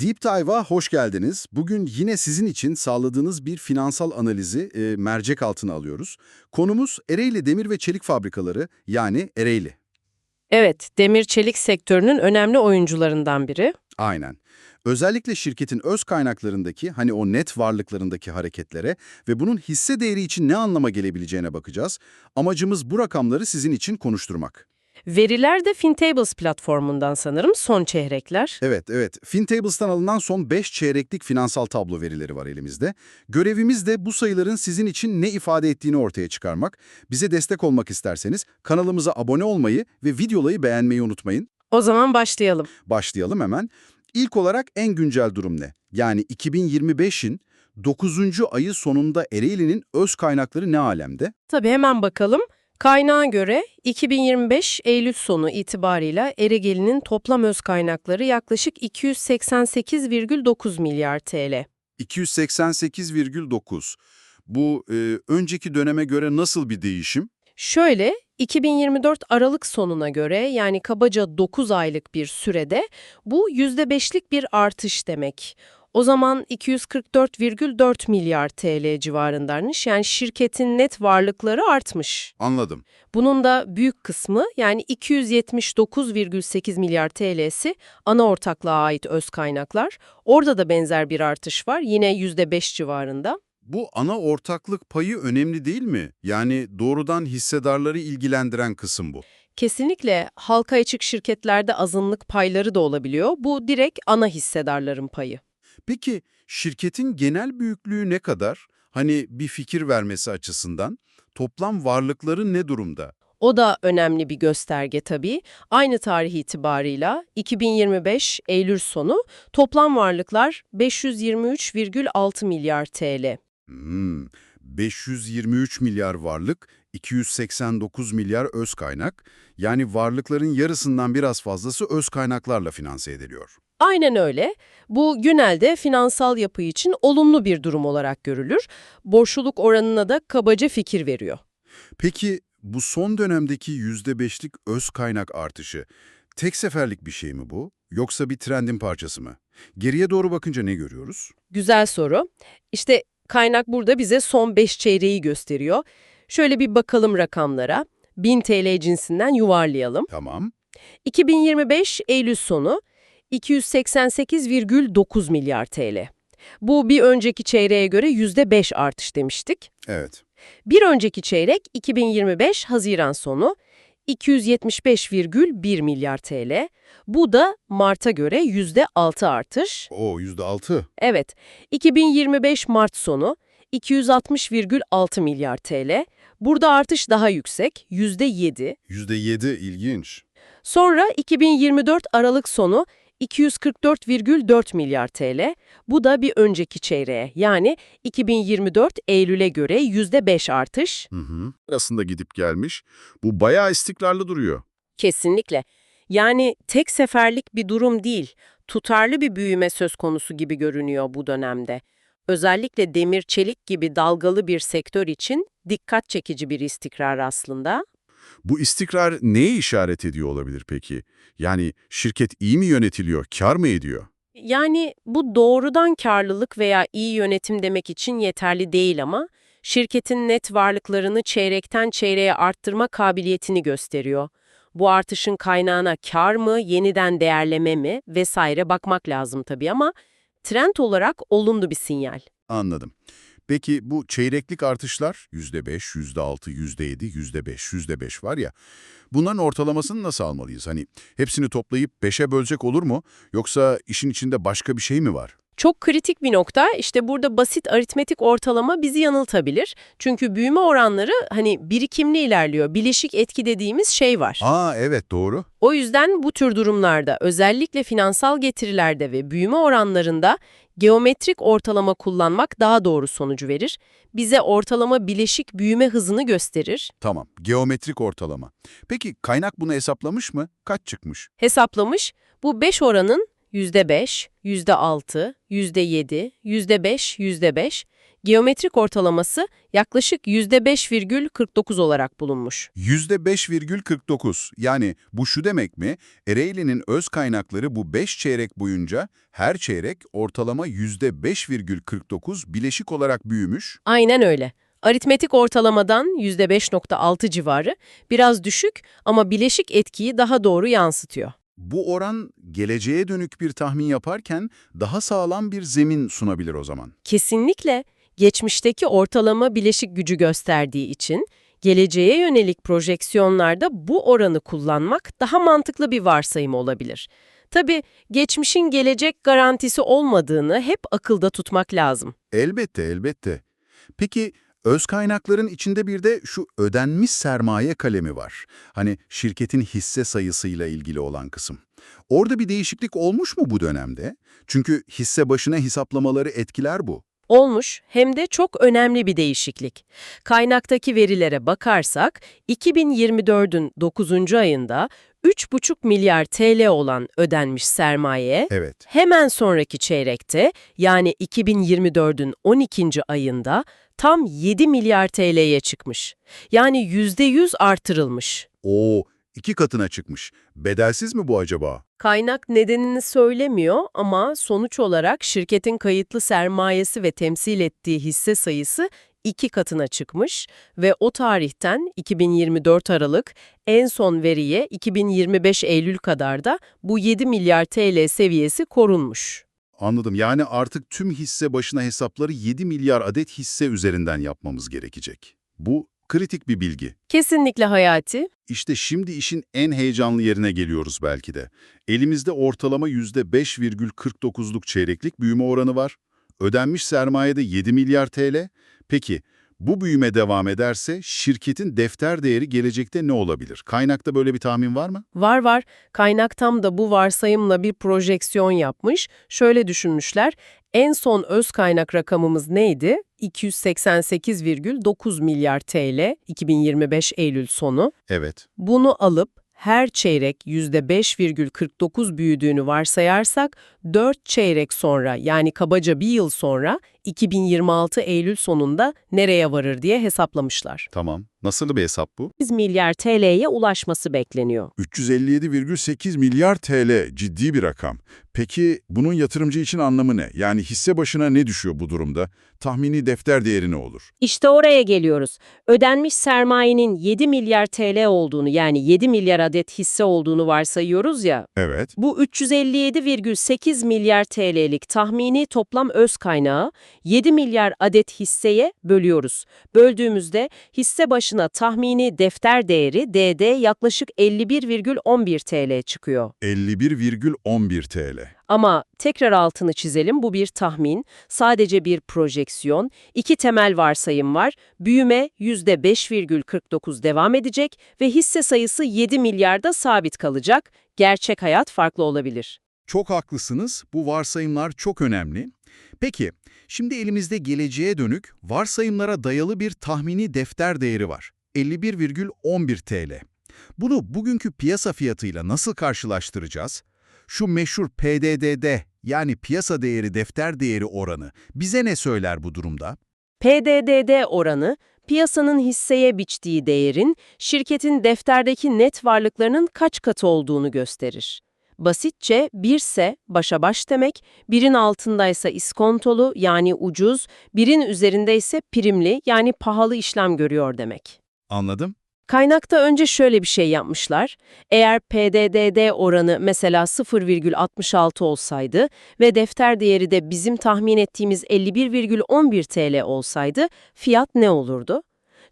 Deep Dive'a hoş geldiniz. Bugün yine sizin için sağladığınız bir finansal analizi e, mercek altına alıyoruz. Konumuz Ereğli Demir ve Çelik Fabrikaları yani Ereğli. Evet, demir çelik sektörünün önemli oyuncularından biri. Aynen. Özellikle şirketin öz kaynaklarındaki hani o net varlıklarındaki hareketlere ve bunun hisse değeri için ne anlama gelebileceğine bakacağız. Amacımız bu rakamları sizin için konuşturmak. Veriler de FinTables platformundan sanırım son çeyrekler. Evet, evet. FinTables'tan alınan son 5 çeyreklik finansal tablo verileri var elimizde. Görevimiz de bu sayıların sizin için ne ifade ettiğini ortaya çıkarmak. Bize destek olmak isterseniz kanalımıza abone olmayı ve videoları beğenmeyi unutmayın. O zaman başlayalım. Başlayalım hemen. İlk olarak en güncel durum ne? Yani 2025'in 9. ayı sonunda Ereğli'nin öz kaynakları ne alemde? Tabii hemen bakalım. Kaynağa göre 2025 Eylül sonu itibarıyla Ereğli'nin toplam öz kaynakları yaklaşık 288,9 milyar TL. 288,9. Bu e, önceki döneme göre nasıl bir değişim? Şöyle, 2024 Aralık sonuna göre yani kabaca 9 aylık bir sürede bu %5'lik bir artış demek. O zaman 244,4 milyar TL civarındaymış. Yani şirketin net varlıkları artmış. Anladım. Bunun da büyük kısmı yani 279,8 milyar TL'si ana ortaklığa ait öz kaynaklar. Orada da benzer bir artış var yine %5 civarında. Bu ana ortaklık payı önemli değil mi? Yani doğrudan hissedarları ilgilendiren kısım bu. Kesinlikle halka açık şirketlerde azınlık payları da olabiliyor. Bu direkt ana hissedarların payı. Peki şirketin genel büyüklüğü ne kadar? Hani bir fikir vermesi açısından toplam varlıkları ne durumda? O da önemli bir gösterge tabii. Aynı tarih itibarıyla 2025 Eylül sonu toplam varlıklar 523,6 milyar TL. Hmm, 523 milyar varlık, 289 milyar öz kaynak. Yani varlıkların yarısından biraz fazlası öz kaynaklarla finanse ediliyor. Aynen öyle. Bu genelde finansal yapı için olumlu bir durum olarak görülür. Borçluluk oranına da kabaca fikir veriyor. Peki bu son dönemdeki %5'lik öz kaynak artışı tek seferlik bir şey mi bu? Yoksa bir trendin parçası mı? Geriye doğru bakınca ne görüyoruz? Güzel soru. İşte kaynak burada bize son 5 çeyreği gösteriyor. Şöyle bir bakalım rakamlara. 1000 TL cinsinden yuvarlayalım. Tamam. 2025 Eylül sonu 288,9 milyar TL. Bu bir önceki çeyreğe göre %5 artış demiştik. Evet. Bir önceki çeyrek 2025 Haziran sonu 275,1 milyar TL. Bu da Mart'a göre %6 artış. O %6. Evet, 2025 Mart sonu 260,6 milyar TL. Burada artış daha yüksek, %7. %7 ilginç. Sonra 2024 Aralık sonu 244,4 milyar TL. Bu da bir önceki çeyreğe yani 2024 Eylül'e göre %5 artış. Hı hı. Arasında gidip gelmiş. Bu bayağı istikrarlı duruyor. Kesinlikle. Yani tek seferlik bir durum değil, tutarlı bir büyüme söz konusu gibi görünüyor bu dönemde. Özellikle demir çelik gibi dalgalı bir sektör için dikkat çekici bir istikrar aslında. Bu istikrar neye işaret ediyor olabilir peki? Yani şirket iyi mi yönetiliyor, kar mı ediyor? Yani bu doğrudan karlılık veya iyi yönetim demek için yeterli değil ama şirketin net varlıklarını çeyrekten çeyreğe arttırma kabiliyetini gösteriyor. Bu artışın kaynağına kar mı, yeniden değerleme mi vesaire bakmak lazım tabii ama trend olarak olumlu bir sinyal. Anladım. Peki bu çeyreklik artışlar %5, %6, %7, %5, %5 var ya bunların ortalamasını nasıl almalıyız? Hani hepsini toplayıp 5'e bölecek olur mu? Yoksa işin içinde başka bir şey mi var? Çok kritik bir nokta. İşte burada basit aritmetik ortalama bizi yanıltabilir. Çünkü büyüme oranları hani birikimli ilerliyor. Bileşik etki dediğimiz şey var. Aa evet doğru. O yüzden bu tür durumlarda özellikle finansal getirilerde ve büyüme oranlarında geometrik ortalama kullanmak daha doğru sonucu verir. Bize ortalama bileşik büyüme hızını gösterir. Tamam, geometrik ortalama. Peki kaynak bunu hesaplamış mı? Kaç çıkmış? Hesaplamış bu 5 oranın %5, %6, %7, %5, %5 Geometrik ortalaması yaklaşık %5,49 olarak bulunmuş. %5,49 yani bu şu demek mi? Ereğli'nin öz kaynakları bu 5 çeyrek boyunca her çeyrek ortalama %5,49 bileşik olarak büyümüş. Aynen öyle. Aritmetik ortalamadan %5,6 civarı biraz düşük ama bileşik etkiyi daha doğru yansıtıyor. Bu oran geleceğe dönük bir tahmin yaparken daha sağlam bir zemin sunabilir o zaman. Kesinlikle geçmişteki ortalama bileşik gücü gösterdiği için geleceğe yönelik projeksiyonlarda bu oranı kullanmak daha mantıklı bir varsayım olabilir. Tabii geçmişin gelecek garantisi olmadığını hep akılda tutmak lazım. Elbette, elbette. Peki öz kaynakların içinde bir de şu ödenmiş sermaye kalemi var. Hani şirketin hisse sayısıyla ilgili olan kısım. Orada bir değişiklik olmuş mu bu dönemde? Çünkü hisse başına hesaplamaları etkiler bu. Olmuş hem de çok önemli bir değişiklik. Kaynaktaki verilere bakarsak 2024'ün 9. ayında 3,5 milyar TL olan ödenmiş sermaye Evet. hemen sonraki çeyrekte yani 2024'ün 12. ayında tam 7 milyar TL'ye çıkmış. Yani %100 artırılmış. Oo, iki katına çıkmış. Bedelsiz mi bu acaba? Kaynak nedenini söylemiyor ama sonuç olarak şirketin kayıtlı sermayesi ve temsil ettiği hisse sayısı iki katına çıkmış ve o tarihten 2024 Aralık en son veriye 2025 Eylül kadar da bu 7 milyar TL seviyesi korunmuş. Anladım. Yani artık tüm hisse başına hesapları 7 milyar adet hisse üzerinden yapmamız gerekecek. Bu kritik bir bilgi. Kesinlikle hayati. İşte şimdi işin en heyecanlı yerine geliyoruz belki de. Elimizde ortalama %5,49'luk çeyreklik büyüme oranı var. Ödenmiş sermayede 7 milyar TL. Peki bu büyüme devam ederse şirketin defter değeri gelecekte ne olabilir? Kaynakta böyle bir tahmin var mı? Var var. Kaynak tam da bu varsayımla bir projeksiyon yapmış. Şöyle düşünmüşler. En son öz kaynak rakamımız neydi? 288,9 milyar TL 2025 Eylül sonu. Evet. Bunu alıp her çeyrek %5,49 büyüdüğünü varsayarsak 4 çeyrek sonra yani kabaca bir yıl sonra 2026 Eylül sonunda nereye varır diye hesaplamışlar. Tamam. Nasıl bir hesap bu? 100 milyar TL'ye ulaşması bekleniyor. 357,8 milyar TL ciddi bir rakam. Peki bunun yatırımcı için anlamı ne? Yani hisse başına ne düşüyor bu durumda? Tahmini defter değeri ne olur? İşte oraya geliyoruz. Ödenmiş sermayenin 7 milyar TL olduğunu yani 7 milyar adet hisse olduğunu varsayıyoruz ya. Evet. Bu 357,8 milyar TL'lik tahmini toplam öz kaynağı 7 milyar adet hisseye bölüyoruz. Böldüğümüzde hisse başına tahmini defter değeri DD yaklaşık 51,11 TL çıkıyor. 51,11 TL. Ama tekrar altını çizelim bu bir tahmin, sadece bir projeksiyon, iki temel varsayım var. Büyüme %5,49 devam edecek ve hisse sayısı 7 milyarda sabit kalacak. Gerçek hayat farklı olabilir. Çok haklısınız. Bu varsayımlar çok önemli. Peki, şimdi elimizde geleceğe dönük varsayımlara dayalı bir tahmini defter değeri var. 51,11 TL. Bunu bugünkü piyasa fiyatıyla nasıl karşılaştıracağız? Şu meşhur PDDD yani piyasa değeri defter değeri oranı bize ne söyler bu durumda? PDDD oranı, piyasanın hisseye biçtiği değerin, şirketin defterdeki net varlıklarının kaç katı olduğunu gösterir. Basitçe 1 ise başa baş demek, birin altındaysa iskontolu yani ucuz, birin üzerinde ise primli yani pahalı işlem görüyor demek. Anladım. Kaynakta önce şöyle bir şey yapmışlar. Eğer PDDD oranı mesela 0,66 olsaydı ve defter değeri de bizim tahmin ettiğimiz 51,11 TL olsaydı fiyat ne olurdu?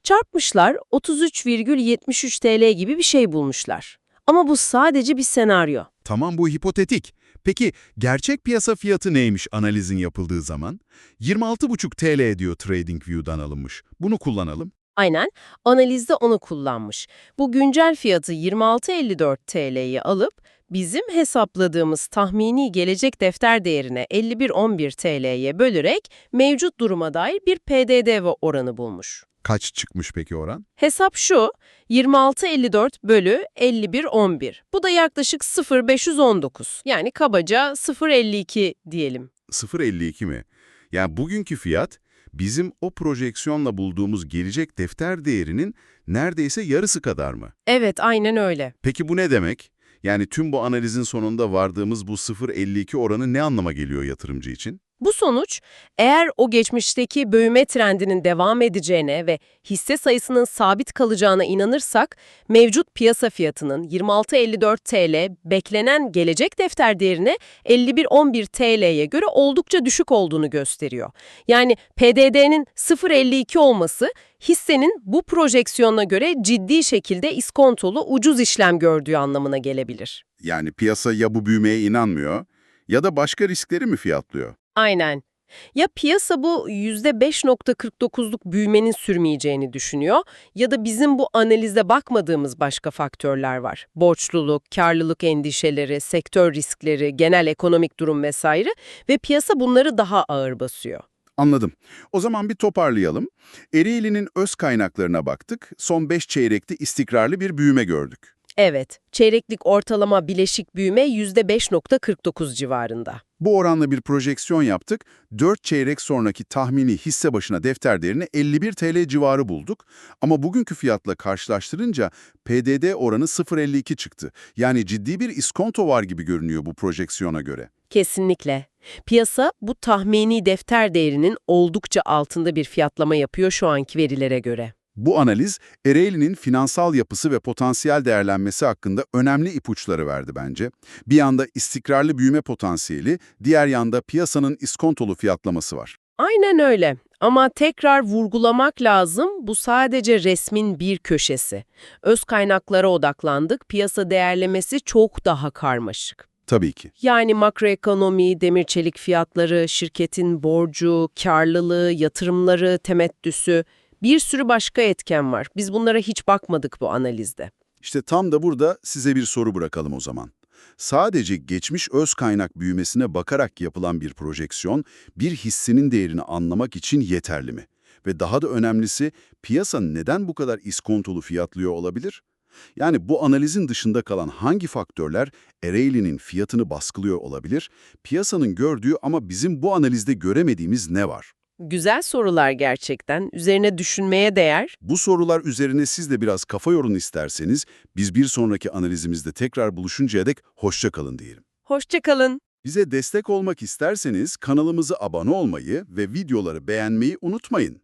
Çarpmışlar 33,73 TL gibi bir şey bulmuşlar. Ama bu sadece bir senaryo. Tamam bu hipotetik. Peki gerçek piyasa fiyatı neymiş analizin yapıldığı zaman? 26,5 TL diyor TradingView'dan alınmış. Bunu kullanalım. Aynen, analizde onu kullanmış. Bu güncel fiyatı 26.54 TL'yi alıp bizim hesapladığımız tahmini gelecek defter değerine 51.11 TL'ye bölerek mevcut duruma dair bir PDD oranı bulmuş. Kaç çıkmış peki oran? Hesap şu, 26.54 bölü 51.11. Bu da yaklaşık 0.519. Yani kabaca 0.52 diyelim. 0.52 mi? Yani bugünkü fiyat bizim o projeksiyonla bulduğumuz gelecek defter değerinin neredeyse yarısı kadar mı? Evet, aynen öyle. Peki bu ne demek? Yani tüm bu analizin sonunda vardığımız bu 0.52 oranı ne anlama geliyor yatırımcı için? Bu sonuç, eğer o geçmişteki büyüme trendinin devam edeceğine ve hisse sayısının sabit kalacağına inanırsak, mevcut piyasa fiyatının 26.54 TL beklenen gelecek defter değerine 51.11 TL'ye göre oldukça düşük olduğunu gösteriyor. Yani PDD'nin 0.52 olması, hissenin bu projeksiyona göre ciddi şekilde iskontolu ucuz işlem gördüğü anlamına gelebilir. Yani piyasa ya bu büyümeye inanmıyor ya da başka riskleri mi fiyatlıyor? Aynen. Ya piyasa bu %5.49'luk büyümenin sürmeyeceğini düşünüyor ya da bizim bu analize bakmadığımız başka faktörler var. Borçluluk, karlılık endişeleri, sektör riskleri, genel ekonomik durum vesaire ve piyasa bunları daha ağır basıyor. Anladım. O zaman bir toparlayalım. Ereğli'nin öz kaynaklarına baktık. Son 5 çeyrekte istikrarlı bir büyüme gördük. Evet, çeyreklik ortalama bileşik büyüme %5.49 civarında. Bu oranla bir projeksiyon yaptık. 4 çeyrek sonraki tahmini hisse başına defter değerini 51 TL civarı bulduk. Ama bugünkü fiyatla karşılaştırınca PDD oranı 0.52 çıktı. Yani ciddi bir iskonto var gibi görünüyor bu projeksiyona göre. Kesinlikle. Piyasa bu tahmini defter değerinin oldukça altında bir fiyatlama yapıyor şu anki verilere göre. Bu analiz, Ereğli'nin finansal yapısı ve potansiyel değerlenmesi hakkında önemli ipuçları verdi bence. Bir yanda istikrarlı büyüme potansiyeli, diğer yanda piyasanın iskontolu fiyatlaması var. Aynen öyle. Ama tekrar vurgulamak lazım, bu sadece resmin bir köşesi. Öz kaynaklara odaklandık, piyasa değerlemesi çok daha karmaşık. Tabii ki. Yani makroekonomi, demir çelik fiyatları, şirketin borcu, karlılığı, yatırımları, temettüsü, bir sürü başka etken var. Biz bunlara hiç bakmadık bu analizde. İşte tam da burada size bir soru bırakalım o zaman. Sadece geçmiş öz kaynak büyümesine bakarak yapılan bir projeksiyon, bir hissenin değerini anlamak için yeterli mi? Ve daha da önemlisi, piyasa neden bu kadar iskontolu fiyatlıyor olabilir? Yani bu analizin dışında kalan hangi faktörler Ereğli'nin fiyatını baskılıyor olabilir? Piyasanın gördüğü ama bizim bu analizde göremediğimiz ne var? Güzel sorular gerçekten. Üzerine düşünmeye değer. Bu sorular üzerine siz de biraz kafa yorun isterseniz, biz bir sonraki analizimizde tekrar buluşuncaya dek hoşça kalın diyelim. Hoşçakalın. Bize destek olmak isterseniz kanalımıza abone olmayı ve videoları beğenmeyi unutmayın.